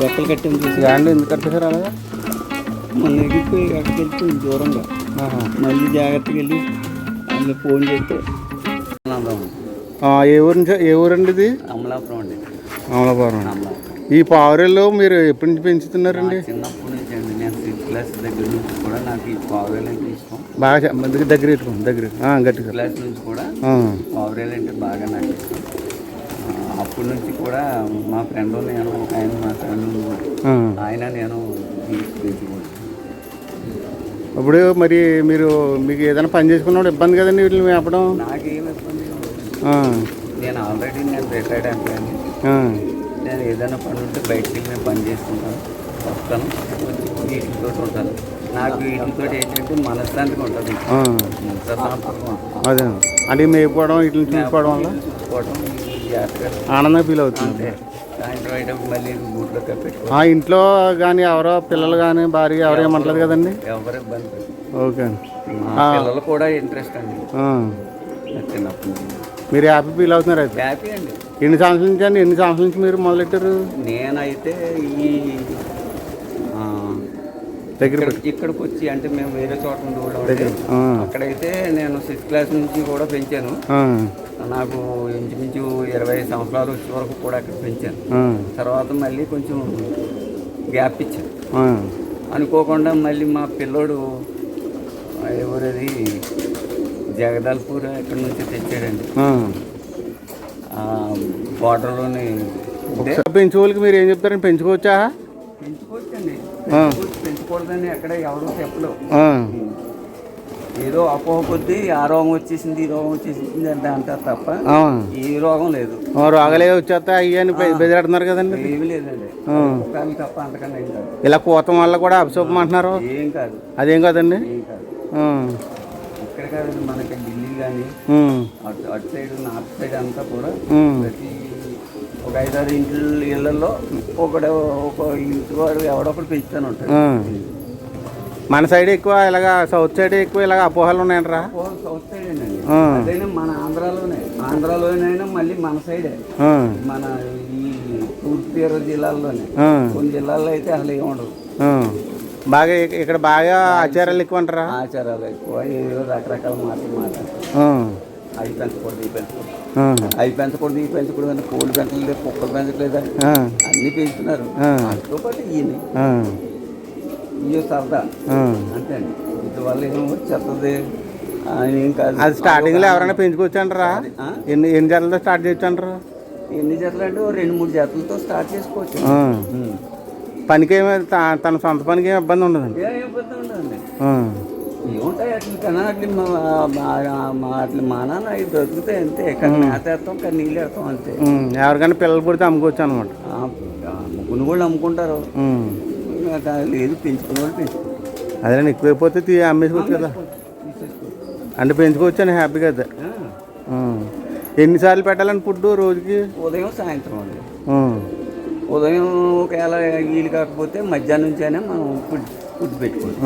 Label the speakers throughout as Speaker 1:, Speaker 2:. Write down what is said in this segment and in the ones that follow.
Speaker 1: రెక్కలు కట్టింది చూసి
Speaker 2: ల్యాండ్ ఎందుకు కట్టేశారు అలాగా?
Speaker 1: మన ఎగిరిపోయి అక్కడికి వెళ్తుంది దూరంగా. మళ్ళీ జాగ్రత్తగా వెళ్ళి అందులో ఫోన్ చేస్తే.
Speaker 2: ఏ ఊరు నుంచి? ఏ ఊరండి ఇది?
Speaker 1: అమలాపురం అండి.
Speaker 2: అమలాపురం ఈ పావురెల్లో మీరు ఎప్పటి నుంచి పెంచుతున్నారండి?
Speaker 1: చిన్నప్పటి నుంచి అండి. నేను సిక్స్త్ క్లాస్ దగ్గర నుంచి కూడా నాకు ఈ పావురేలు అంటే ఇష్టం.
Speaker 2: బాగా చె- దగ్గర దగ్గర పెట్టుకోండి దగ్గర. ఆ, గట్టిగా.
Speaker 1: క్లాస్ నుంచి కూడా పావురేలు అంటే బాగా నాకు ఇష్టం. అప్పటి నుంచి కూడా మా ఫ్రెండ్ నేను ఒక ఆయన మా ఫ్రెండ్. ఆయన నేను
Speaker 2: ఇప్పుడు మరి మీరు మీకు ఏదైనా పని చేసుకున్నప్పుడు ఇబ్బంది కదండి వీటిని మేపడం?
Speaker 1: నాకేం ఇబ్బంది నేను ఆల్రెడీ నేను రిటైర్డ్ ఎంప్లాయీ
Speaker 2: ఆ,
Speaker 1: నేను ఏదైనా పని ఉంటే బయటికి వెళ్ళి నేను పని చేసుకుంటాను వస్తాను వీటితో ఉంటాను. నాకు వీటితో ఏంటంటే మనశ్శాంతిగా ఉంటుంది.
Speaker 2: అదే. అంటే మేపుకోవడం వీటిని చూసుకోవడం వల్ల?
Speaker 1: చూసుకోవడం
Speaker 2: ఆనందంగా ఫీల్ అవుతుంది. ఆ ఇంట్లో కానీ ఎవరో పిల్లలు కానీ భార్య ఎవరు ఏమంటలేదు కదండి?
Speaker 1: ఎవరు ఇబ్బంది పెట్టరు.
Speaker 2: ఓకే అండి.
Speaker 1: పిల్లలు కూడా ఇంట్రెస్ట్ అండి. చిన్నప్పటి
Speaker 2: మీరు హ్యాపీ ఫీల్ అవుతున్నారు అయితే?
Speaker 1: హ్యాపీ అండి.
Speaker 2: ఎన్ని సంవత్సరాల నుంచి అండి? ఎన్ని సంవత్సరాల నుంచి మీరు మొదలెట్టారు?
Speaker 1: నేనైతే ఈ
Speaker 2: దగ్గర
Speaker 1: ఇక్కడ ఇక్కడికి వచ్చి అంటే మేము వేరే చోట ఉండేవాళ్ళం అక్కడైతే నేను సిక్స్త్ క్లాస్ నుంచి కూడా పెంచాను. నాకు ఇంచుమించు ఇరవై సంవత్సరాలు వచ్చే వరకు కూడా అక్కడ పెంచాను. తర్వాత మళ్ళీ కొంచెం గ్యాప్ ఇచ్చాను. అనుకోకుండా మళ్ళీ మా పిల్లోడు ఎవరది? జగదాల్పూర్ ఇక్కడ నుంచి తెచ్చాడండి? బార్డర్లోని
Speaker 2: పెంచుకోవాళ్ళకి మీరు ఏం చెప్తారండి? పెంచుకోవచ్చా?
Speaker 1: పెంచుకోవచ్చండి. పెంచుకూడదని ఎక్కడ ఎవరు చెప్పలేవు
Speaker 2: ఆ,
Speaker 1: ఏదో అపోహ కొద్దీ ఆ రోగం వచ్చేసింది ఈ రోగం వచ్చేసింది అంటే అంటారు తప్ప. ఈ రోగం లేదు.
Speaker 2: రోగాలే వచ్చేస్తా అయ్యి అని బె- బెదిరెడుతున్నారు కదండి.
Speaker 1: ఏమీ లేదండి. తప్ప అంతకన్నా
Speaker 2: ఇలా కోతం వల్ల కూడా అభిశోభం అంటున్నారు?
Speaker 1: ఏం కాదు.
Speaker 2: అదేం కాదండి?
Speaker 1: ఏం కాదు. కాదు మనకి ఢిల్లీ కానీ అటు అటు సైడ్ నార్త్ సైడ్ అంతా కూడా ప్రతి ఒక ఐదారు ఇంటి ఇళ్ళలో ఒకడు ఒక ఇంటి వాడు ఎవడొకడు పెంచుతాను ఉంటాడు.
Speaker 2: మన సైడ్ ఎక్కువ ఇలాగా సౌత్ సైడ్ ఎక్కువ ఇలాగ అపోహలు ఉన్నాయంటరా?
Speaker 1: సౌత్ సైడ్ అండి. అదైనా మన ఆంధ్రాలోనే ఆంధ్రాలోనైనా మళ్ళీ మన సైడే. మన ఈ తూర్పు జిల్లాల్లోనే. కొన్ని జిల్లాల్లో అయితే అసలు ఏమి ఉండదు.
Speaker 2: బాగా ఇక- ఇక్కడ బాగా ఆచారాలు ఎక్కువ అంటారా
Speaker 1: ఆచారాలు ఎక్కువ. రకరకాల మాటలు మాట్లాడతారు అవి పెంచకూడదు ఇవి పెంచకూడదు. అవి పెంచకూడదు ఇవి పెంచకూడదు అని కోళ్ళు పెంచలేదు కుక్కలు పెంచట్లేదు
Speaker 2: ఆ,
Speaker 1: అన్నీ పెంచుతున్నారు. వాటితో పాటు ఈయన ఇయ్యో సరదా. అంతే అండి. వీటి వల్ల ఏమో కాదు.
Speaker 2: అది స్టార్టింగ్లో ఎవరైనా పెంచుకోవచ్చు అంటారా? ఎన్ని ఎన్ని జతలతో స్టార్ట్ చేయొచ్చు అంటారు
Speaker 1: ఎన్ని జతలు అంటే రెండు మూడు జతలతో స్టార్ట్ చేసుకోవచ్చు.
Speaker 2: పనికి ఏమి తన సొంత పనికి ఏమి ఇబ్బంది ఉండదండి.
Speaker 1: ఏముంటాయి అట్లా మా నాన్న అవి దొరుకుతాయి అంతే. కానీ నీళ్ళు వేస్తాం అంతే.
Speaker 2: ఎవరికైనా పిల్లలు పుడితే అమ్ముకోవచ్చు అనమాట
Speaker 1: అమ్ముకుని వాళ్ళు అమ్ముకుంటారు. లేదు పెంచుకునే వాళ్ళు పెంచుకుంటారు.
Speaker 2: అదే ఎక్కువైపోతే అమ్మేసుకోవచ్చు కదా. అంటే పెంచుకోవచ్చు అని హ్యాపీగా అయితే.
Speaker 1: ఆ.
Speaker 2: ఎన్నిసార్లు పెట్టాలని ఫుడ్ రోజుకి?
Speaker 1: ఉదయం సాయంత్రం అండి. ఉదయం ఒకవేళ వీలు కాకపోతే మధ్యాహ్నం నుంచి అయినా మనం ఫుడ్ ఫుడ్ పెట్టుకోండి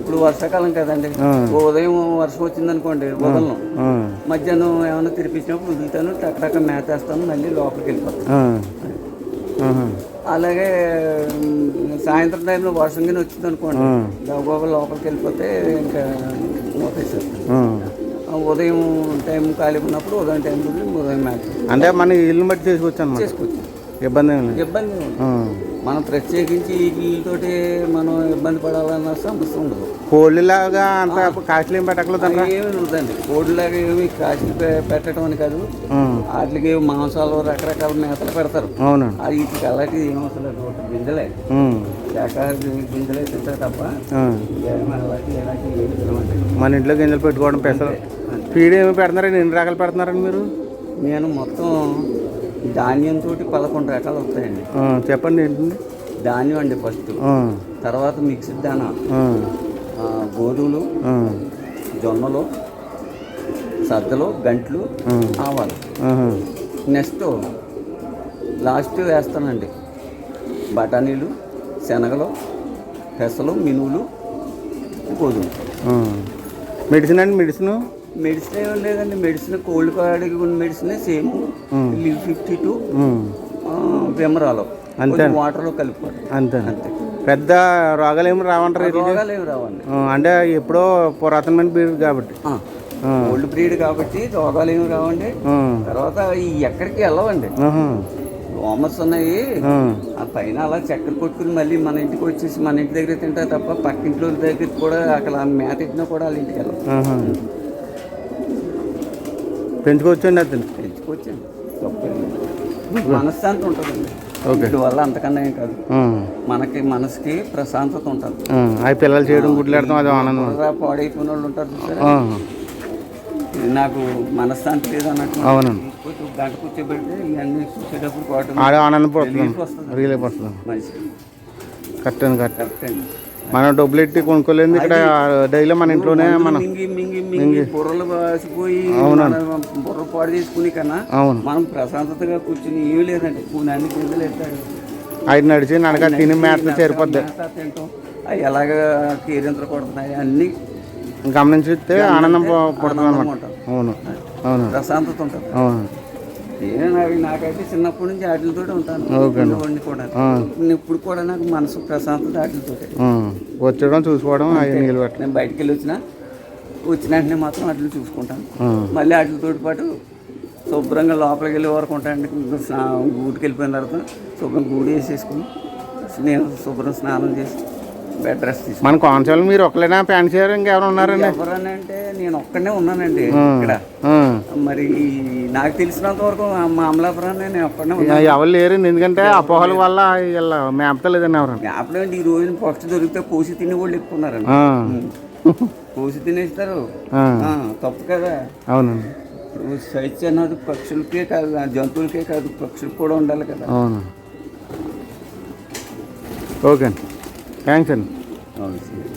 Speaker 1: ఇప్పుడు వర్షాకాలం కదండి. ఓ ఉదయం వర్షం వచ్చిందనుకోండి వదలను.
Speaker 2: ఆ,
Speaker 1: మధ్యాహ్నం ఏమైనా తిరిపించినప్పుడు వదులుతాను టక్కడక్క మేత వేస్తాను మళ్ళీ లోపలికి వెళ్ళిపోతాను. అలాగే సాయంత్రం టైంలో వర్షం కింద వచ్చింది అనుకోండి. గబగబా లోపలికి వెళ్ళిపోతే ఇంకా మూతేసేస్తాను. ఉదయం టైం ఖాళీ ఉన్నప్పుడు ఉదయం టైం ఉదయం మేత
Speaker 2: అంటే మన ఇల్లు బట్టి చేసుకోవచ్చు
Speaker 1: చేసుకోవచ్చు
Speaker 2: ఇబ్బంది ఏం లేదు.
Speaker 1: ఇబ్బంది. మనం ప్రత్యేకించి వీటితోటి మనం ఇబ్బంది పడాలన్న సమస్య ఉండదు.
Speaker 2: కోళ్ళలాగా అంత కాస్ట్లీ పెట్టకలేదు అంటారా?
Speaker 1: ఏమి ఉండదండి. కోడిలాగా ఏమి పె- పెట్టడం అని కాదు. వాటికి మాంసాలు రకరకాల మేతలు పెడతారు.
Speaker 2: అవునండి.
Speaker 1: అది వీటికి అలాంటివి ఏం అవసరం లేదు. ఒకటి గింజలే.
Speaker 2: ఉమ్.
Speaker 1: శాఖాహారి గింజలే తింటారు తప్ప
Speaker 2: ఆ.
Speaker 1: ఏమి తినమండి.
Speaker 2: మన ఇంట్లో గింజలు పెట్టుకోవడం పెసలు. ఫీడ్ ఏమి పెడుతున్నారండి ఎన్ని రకాలు పెడుతున్నారండి మీరు?
Speaker 1: నేను మొత్తం ధాన్యంతో పదకొండు రకాలు వస్తాయండి.
Speaker 2: చెప్పండి ఏంటండి
Speaker 1: ధాన్యం అండి ఫస్ట్. తర్వాత మిక్స్డ్ దానా. గోధుమలు జొన్నలు సద్దలు గంట్లు. ఆవాలు. నెక్స్ట్ లాస్ట్ వేస్తానండి. బఠానీలు శనగలు పెసలు మినువులు గోధుమ
Speaker 2: ఆ. మెడిసిన్ అండి మెడిసిన్?
Speaker 1: మెడిసిన్ ఏం లేదండి మెడిసిన్ కోల్డ్ కాడికి ఉన్న medicine same. Liv fifty two. విమరాలు
Speaker 2: అంతే.
Speaker 1: వాటర్లో కలుపుకోండి
Speaker 2: అంతే
Speaker 1: అంతే
Speaker 2: పెద్ద రోగాలు ఏమి రావంటారు?
Speaker 1: రోగాలు ఏమి రావండి
Speaker 2: అంటే ఎప్పుడో పురాతనమైన పీరియడ్ కాబట్టి.
Speaker 1: ఓల్డ్ బ్రీడ్ కాబట్టి రోగాలు ఏమి రావండి. తర్వాత ఎక్కడికి వెళ్ళవండి. వామర్స్ ఉన్నాయి
Speaker 2: ఆ.
Speaker 1: పైన అలా చక్కెర కొట్టుకుని మళ్ళీ మన ఇంటికి వచ్చేసి మన ఇంటి దగ్గర తింటా తప్ప పక్కింట్లో దగ్గర కూడా అక్కడ మేత ఇచ్చినా కూడా వాళ్ళ ఇంటికి వెళ్ళం.
Speaker 2: పెంచుకోవచ్చండి అతను?
Speaker 1: లేదు. మనశ్శాంతి ఉంటుందండి.
Speaker 2: ఓకే.
Speaker 1: వీటి వల్ల అంతకన్నా ఏం కాదు. మనకి మనసుకి ప్రశాంతత ఉంటుంది.
Speaker 2: ఆ. అవి పిల్లలు చేయడం గుడ్లాడటం అది ఆనందం.
Speaker 1: పాడైపోయిన వాళ్ళు ఉంటారు నాకు మనశ్శాంతి లేదు అన్నట్టు ఒక గంట కూర్చోబెడితే ఇవన్నీ చూసేటప్పుడు కోవటం
Speaker 2: ఆడ ఆనందం పడుతుంది.
Speaker 1: రిలీఫ్ వస్తుంది. మనిషికి
Speaker 2: కరెక్ట్ అండి కరెక్ట్.
Speaker 1: కరెక్ట్ అండి.
Speaker 2: మనం డబ్బులు ఎట్టి కొనుక్కోలేదు ఇక్కడ డైలీ మన ఇంట్లోనే మనం
Speaker 1: బుర్రలు వాసిపోయి బుర్ర పాడు చేసుకుని కన్నా
Speaker 2: అవును.
Speaker 1: మనం ప్రశాంతతగా కూర్చుని ఏమి లేదండి. అన్ని గింజలు ఎత్తాడు
Speaker 2: ఐదు నడిచి నడక తిని మేత
Speaker 1: అవి ఎలాగ కొడుతున్నాయి అన్ని
Speaker 2: గమనించితే ఆనందం పడుతుంది అనమాట. అవును. అవును.
Speaker 1: ప్రశాంతత ఉంటుంది.
Speaker 2: అవును.
Speaker 1: నేను నాకైతే చిన్నప్పటి నుంచి వాటితో ఉంటాను. వండి కూడా. ఇప్పుడు కూడా నాకు మనసు ప్రశాంతత వాటితో
Speaker 2: ఆ. వచ్చడం చూసుకోవడం
Speaker 1: నేను బయటికి వెళ్ళి వచ్చినా వచ్చిన వెంటనే మాత్రం వాటిని చూసుకుంటాను. మళ్ళీ వాటితో పాటు శుభ్రంగా లోపలికి వెళ్ళే వరకు ఉంటానండి స్నా- గూటికి వెళ్ళిపోయిన తర్వాత శుభ్రం గూడి వేసేసుకుని నేను శుభ్రం స్నానం చేసి బెడ్ రెస్ట్ తీసుకుని
Speaker 2: మన కాన్సల్ మీరు ఒక్కలేనా ప్యాన్ చేయరు ఇంకెవరు ఉన్నారండి
Speaker 1: ఎవరని అంటే నేను ఒక్కడనే ఉన్నానండి. ఇక్కడ. మరి నాకు తెలిసినంత వరకు మా నేను ఉన్నాను.
Speaker 2: ఎవరు లేరండి ఎందుకంటే అపోహల వల్ల వీళ్ళ మేపతలేదండి ఎవరు.
Speaker 1: ఏంటి ఈ రోజున పక్షి దొరికితే కోసి తినే వాళ్ళు ఎక్కువ ఉన్నారండి. కోసి తినేస్తారు. తప్పు కదా.
Speaker 2: అవునండి.
Speaker 1: ఇప్పుడు స్వేచ్ఛ అన్నది పక్షులకే కాదు జంతువులకే కాదు పక్షులకు కూడా ఉండాలి కదా.
Speaker 2: అవును. ఓకే అండి. థ్యాంక్స్ అండి.
Speaker 1: అవును సార్.